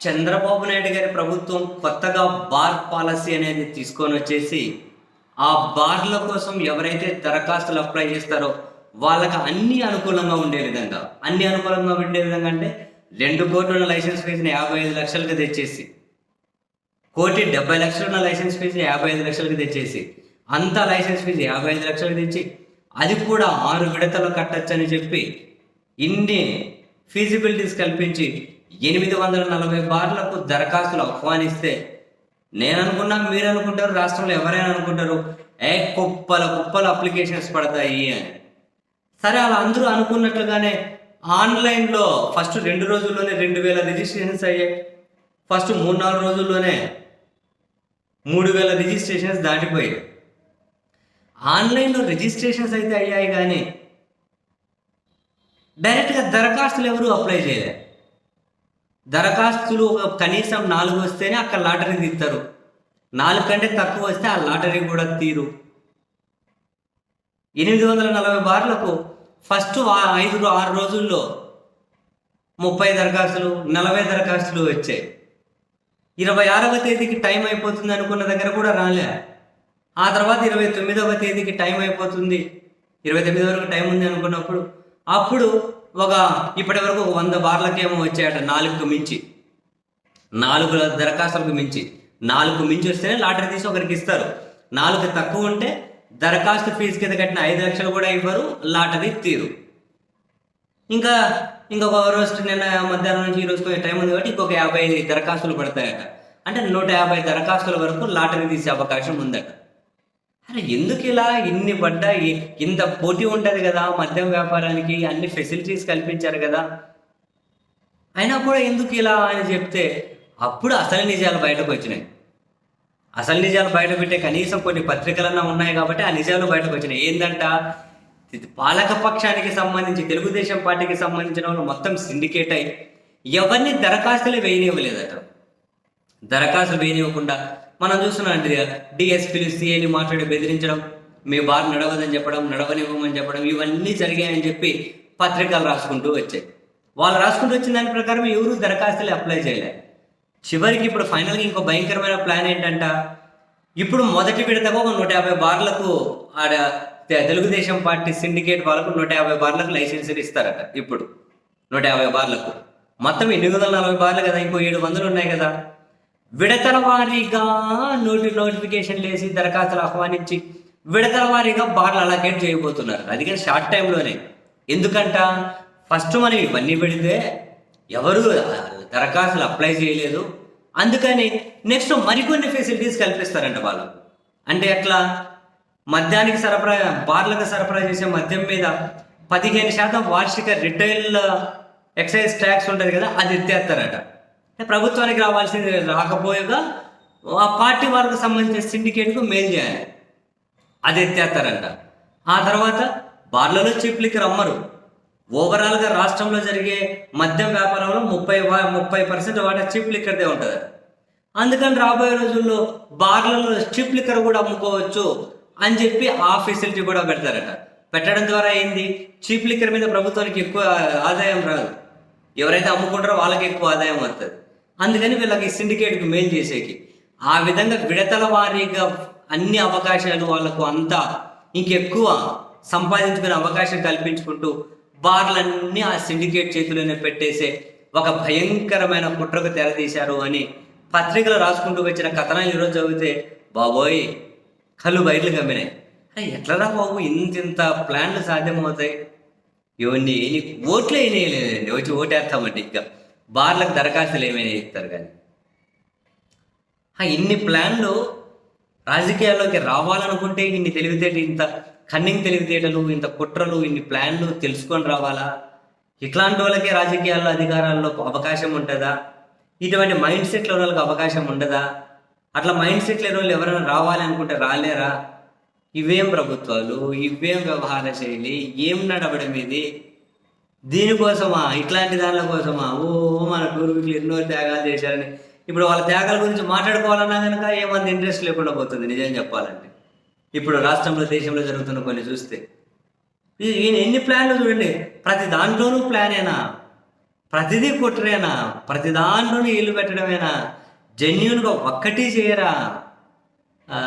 చంద్రబాబు నాయుడు గారి ప్రభుత్వం కొత్తగా బార్ పాలసీ అనేది తీసుకొని వచ్చేసి ఆ బార్ల కోసం ఎవరైతే దరఖాస్తులు అప్లై చేస్తారో వాళ్ళకి అన్ని అనుకూలంగా ఉండే విధంగా అన్ని అనుకూలంగా ఉండే విధంగా అంటే రెండు కోట్ల లైసెన్స్ ఫీజుని యాభై ఐదు లక్షలకు తెచ్చేసి కోటి డెబ్బై లక్షలు ఉన్న లైసెన్స్ ఫీజు యాభై ఐదు లక్షలకు తెచ్చేసి అంత లైసెన్స్ ఫీజు యాభై ఐదు లక్షలకు తెచ్చి అది కూడా ఆరు విడతలు కట్టచ్చని చెప్పి ఇన్ని ఫీజిబిలిటీస్ కల్పించి ఎనిమిది వందల నలభై బార్లకు దరఖాస్తులు ఆహ్వానిస్తే నేను అనుకున్నా మీరు అనుకుంటారు రాష్ట్రంలో ఎవరైనా అనుకుంటారు ఏ కుప్పల కుప్పల అప్లికేషన్స్ పడతాయి అని. సరే అలా అందరూ అనుకున్నట్లుగానే ఆన్లైన్లో ఫస్ట్ రెండు రోజుల్లోనే రెండు వేల రిజిస్ట్రేషన్స్ అయ్యాయి. ఫస్ట్ మూడు నాలుగు రోజుల్లోనే మూడు వేల రిజిస్ట్రేషన్స్ దాటిపోయాయి. ఆన్లైన్లో రిజిస్ట్రేషన్స్ అయితే అయ్యాయి కానీ డైరెక్ట్గా దరఖాస్తులు ఎవరు అప్లై చేయలేదు. దరఖాస్తులు కనీసం నాలుగు వస్తేనే అక్కడ లాటరీ తీస్తారు. నాలుగు కంటే తక్కువ వస్తే ఆ లాటరీ కూడా తీరు. ఎనిమిది వందల నలభై బార్లకు ఫస్ట్ ఐదు ఆరు రోజుల్లో ముప్పై దరఖాస్తులు నలభై దరఖాస్తులు వచ్చాయి. ఇరవై ఆరవ తేదీకి టైం అయిపోతుంది అనుకున్న దగ్గర కూడా రాలే. ఆ తర్వాత ఇరవై తొమ్మిదవ తేదీకి టైం అయిపోతుంది. ఇరవై తొమ్మిది వరకు టైం ఉంది అనుకున్నప్పుడు అప్పుడు ఒక ఇప్పటి వరకు ఒక వంద బార్లకేమో వచ్చాయట నాలుగుకు మించి. నాలుగు దరఖాస్తులకు మించి. నాలుగు మించి వస్తేనే లాటరీ తీసి ఒకరికి ఇస్తారు. నాలుగు తక్కువ ఉంటే దరఖాస్తు ఫీజు కింద కట్టిన ఐదు లక్షలు కూడా ఇవ్వరు లాటరీ తీరు. ఇంకా ఇంకొక రోజు నిన్న మధ్యాహ్నం నుంచి ఈ రోజుకి టైం ఉంది కాబట్టి ఇంకొక యాభై దరఖాస్తులు పడతాయట. అంటే నూట యాభై దరఖాస్తుల వరకు లాటరీ తీసే అవకాశం ఉందట. అరే ఎందుకు ఇలా ఇన్ని పడ్డాయి? ఇంత పోటీ ఉంటుంది కదా మద్యం వ్యాపారానికి అన్ని ఫెసిలిటీస్ కల్పించారు కదా. అయినా కూడా ఎందుకు ఇలా అని చెప్తే అప్పుడు అసలు నిజాలు బయటకు వచ్చినాయి. అసలు నిజాలు బయట పెట్టే కనీసం కొన్ని పత్రికలన్నా ఉన్నాయి కాబట్టి ఆ నిజాలు బయటకు వచ్చినాయి. ఏందంట? పాలక పక్షానికి సంబంధించి తెలుగుదేశం పార్టీకి సంబంధించిన వాళ్ళు మొత్తం సిండికేట్ అయ్యి ఎవరిని దరఖాస్తులు వేయనివ్వలేదట. దరఖాస్తులు వేయనివ్వకుండా మనం చూస్తున్నాం డిఎస్పీలు సిఐని మాట్లాడి బెదిరించడం మీ బార్ నడవదని చెప్పడం నడవనివ్వమని చెప్పడం ఇవన్నీ జరిగాయని చెప్పి పత్రికలు రాసుకుంటూ వచ్చాయి. వాళ్ళు రాసుకుంటూ వచ్చిన దాని ప్రకారం ఎవరు దరఖాస్తులు అప్లై చేయలే. చివరికి ఇప్పుడు ఫైనల్గా ఇంకో భయంకరమైన ప్లాన్ ఏంటంట? ఇప్పుడు మొదటి విడతగా ఒక నూట యాభై బార్లకు ఆడ తెలుగుదేశం పార్టీ సిండికేట్ వాళ్ళకు నూట యాభై బార్లకు లైసెన్సులు ఇస్తారట ఇప్పుడు. నూట యాభై బార్లకు. మొత్తం ఎనిమిది వందల నలభై బార్లు కదా ఇంకో ఏడు వందలు ఉన్నాయి కదా. విడతల వారీగా నోటి నోటిఫికేషన్ లేసి దరఖాస్తులు ఆహ్వానించి విడతల వారీగా బార్లు అలాగే చేయబోతున్నారు. అందుకే షార్ట్ టైంలోనే ఎందుకంట? ఫస్ట్ మనం ఇవన్నీ పెడితే ఎవరు దరఖాస్తులు అప్లై చేయలేదు. అందుకని నెక్స్ట్ మరికొన్ని ఫెసిలిటీస్ కల్పిస్తారంట వాళ్ళు. అంటే ఎట్లా? మద్యానికి సరఫరా బార్లకు సరఫరా చేసే మద్యం మీద పదిహేను శాతం వార్షిక రిటైల్ ఎక్సైజ్ ట్యాక్స్ ఉంటుంది కదా అది ఎత్తేస్తారట. ప్రభుత్వానికి రావాల్సింది రాకపోయేగా ఆ పార్టీ వాళ్ళకు సంబంధించిన సిండికేట్కు మెయిల్ చేయాలి. అది ఎత్తేస్తారంట. ఆ తర్వాత బార్లలో చీప్ లిక్కర్ అమ్మరు ఓవరాల్గా రాష్ట్రంలో జరిగే మద్యం వ్యాపారంలో ముప్పై వా- ముప్పై పర్సెంట్ వాటా చీప్ లిక్కర్దే ఉంటుంది. అందుకని రాబోయే రోజుల్లో బార్లలో చీప్ లిక్కర్ కూడా అమ్ముకోవచ్చు అని చెప్పి ఆ ఫెసిలిటీ కూడా పెడతారట. పెట్టడం ద్వారా ఏంది? చీప్ లిక్కర్ మీద ప్రభుత్వానికి ఎక్కువ ఆదాయం రాదు. ఎవరైతే అమ్ముకుంటారో వాళ్ళకి ఎక్కువ ఆదాయం వస్తుంది. అందుకని వీళ్ళకి సిండికేట్కి మెయిల్ చేసేకి. ఆ విధంగా విడతల వారీగా అన్ని అవకాశాలు వాళ్ళకు అంతా ఇంకెక్కువ సంపాదించుకునే అవకాశం కల్పించుకుంటూ బార్లన్నీ ఆ సిండికేట్ చేతిలోనే పెట్టేసే ఒక భయంకరమైన కుట్రకు తెరదీశారు అని పత్రికలు రాసుకుంటూ వచ్చిన కథనాలు ఈరోజు చదివితే బాబోయ్ కళ్ళు బయటలు కమ్మినాయి. అరే ఎట్లరా బాబు? ఇంత ఇంత ప్లాన్లు సాధ్యమవుతాయి? ఇవన్నీ ఎన్ని ఓట్లు వేయలేదండి వచ్చి ఓటేస్తామండి ఇంకా. బార్లకు దరఖాస్తులు ఏమైనా చెప్తారు కానీ. ఇన్ని ప్లాన్లు రాజకీయాల్లోకి రావాలనుకుంటే ఇన్ని తెలివితేట ఇంత కన్నింగ్ తెలివితేటలు ఇంత కుట్రలు ఇన్ని ప్లాన్లు తెలుసుకొని రావాలా? ఇట్లాంటి వాళ్ళకే రాజకీయాల్లో అధికారాల్లో అవకాశం ఉంటుందా? ఇటువంటి మైండ్ సెట్లో వాళ్ళకి అవకాశం ఉండదా? అట్లా మైండ్ సెట్ లేని వాళ్ళు ఎవరైనా రావాలి అనుకుంటే రాలేరా? ఇవేం ప్రభుత్వాలు? ఇవేం వ్యవహార శైలి? ఏం నడవడం ఇది? దీనికోసమా? ఇట్లాంటి దానిల కోసమా? ఓ మన పూర్వీకులు ఎన్నో త్యాగాలు చేశారని. ఇప్పుడు వాళ్ళ త్యాగాల గురించి మాట్లాడుకోవాలన్నా కనుక ఏమంది ఇంట్రెస్ట్ లేకుండా పోతుంది నిజం చెప్పాలంటే. ఇప్పుడు రాష్ట్రంలో దేశంలో జరుగుతున్న కొన్ని చూస్తే. ఈయన ఎన్ని ప్లాన్లు చూడండి. ప్రతి దాంట్లోనూ ప్లానేనా? ప్రతిదీ కుట్రేనా ప్రతి దాంట్లోనూ ఇల్లు పెట్టడమేనా? జెన్యున్గా ఒక్కటి చేయరా? ఆ,